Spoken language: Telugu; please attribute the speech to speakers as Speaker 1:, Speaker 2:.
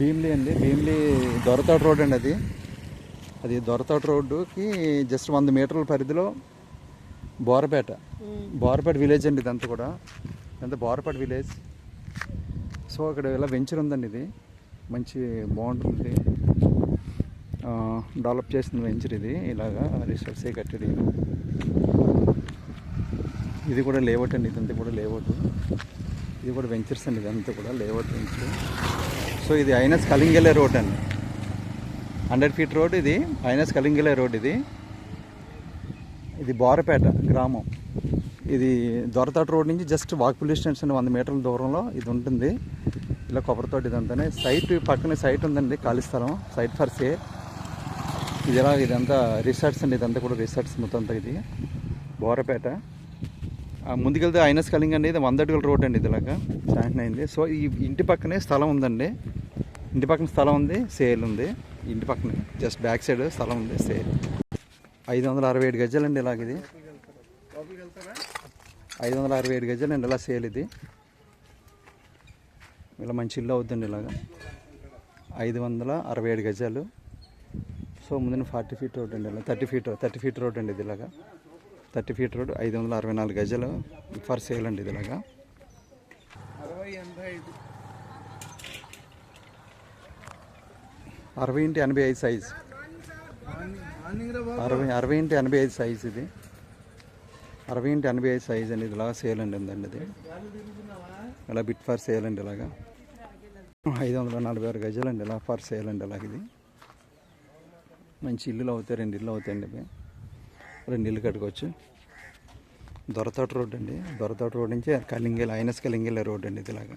Speaker 1: భీమ్లీ అండి. భీమ్లీ దొరతోట రోడ్ అండి అది. అది దొరతోట రోడ్డుకి జస్ట్ వంద మీటర్ల పరిధిలో బోరపేట. బోరపేట విలేజ్ అండి ఇదంతా కూడా. ఇదంతా బోరపేట విలేజ్. సో అక్కడ ఇలా వెంచర్ ఉందండి ఇది. మంచి బాగుంటుంది. డెవలప్ చేసిన వెంచర్ ఇది. ఇలాగా రిసార్ట్సే కట్టేది. ఇది కూడా లేఅవుట్ అండి. ఇదంతా కూడా లేఅవుట్. ఇది కూడా వెంచర్స్ అండి. ఇదంతా కూడా లేఅవుట్ వెంచర్. సో ఇది ఐనస్ కలింగెలే రోడ్ అండి హండ్రెడ్ ఫీట్ రోడ్ ఇది ఐనస్ కలింగెలే రోడ్ ఇది. ఇది బోరపేట గ్రామం. ఇది దొరతాట రోడ్ నుంచి జస్ట్ వాకబుల్ డిస్టెన్స్ అండి వంద మీటర్ల దూరంలో ఇది ఉంటుంది. ఇలా కొబ్బరితోట ఇదంతానే. సైట్ పక్కనే సైట్ ఉందండి ఖాళీ స్థలం. Site for sale. ఇది ఎలా ఇదంతా రిసార్ట్స్ అండి ఇదంతా కూడా రిసార్ట్స్ మొత్తం అంతా ఇది. బోరపేట. ముందుకెళ్తే ఐనస్ కలింగ్ అండి ఇది వంద అడుగుల రోడ్ అండి ఇది ఇలాగా శాంక్షన్ అయింది సో ఈ ఇంటి పక్కనే స్థలం ఉందండి. ఇంటి పక్కన స్థలం ఉంది సేల్ ఉంది. ఇంటి పక్కనే జస్ట్ బ్యాక్ సైడ్ స్థలం ఉంది సేల్. ఐదు వందల అరవై ఏడు గజాలండి ఇలాగ ఇది. ఐదు వందల అరవై ఏడు గజాలండి ఇలా సేల్ ఇది. ఇలా మంచి ఇల్లు అవుతుందండి ఇలాగా. ఐదు వందల అరవై ఏడు గజాలు. సో ముందు ఫార్టీ ఫీట్ రోడ్ అండి ఇలా. Thirty feet thirty feet road అండి ఇది ఇలాగా. థర్టీ ఫీట్ రోడ్ ఐదు వందల అరవై నాలుగు గజలు ఫర్ సేల్ అండి ఇదిలాగా. అరవై ఇంటి ఎనభై ఐదు సైజ్. అరవై అరవై ఇంటి ఎనభై ఐదు సైజ్ ఇది. అరవై ఇంటి ఎనభై ఐదు సైజ్ అండి ఇదిలాగా సేల్ అండి ఉందండి ఇది. ఇలా బిట్ ఫర్ సేల్ అండి ఇలాగా. ఐదు వందల నలభై ఆరు గజలు అండి ఇలా ఫర్ సేల్ అండి ఇలాగ ఇది. మంచి ఇల్లులు అవుతాయి రెండు ఇల్లు అవుతాయండి ఇవి. రెండు ఇల్లు కట్టుకోవచ్చు. దొరతోట రోడ్ అండి. దొరతోట రోడ్ నుంచి కలింగేల ఐనస్ కలింగేల రోడ్ అండి ఇది ఇలాగా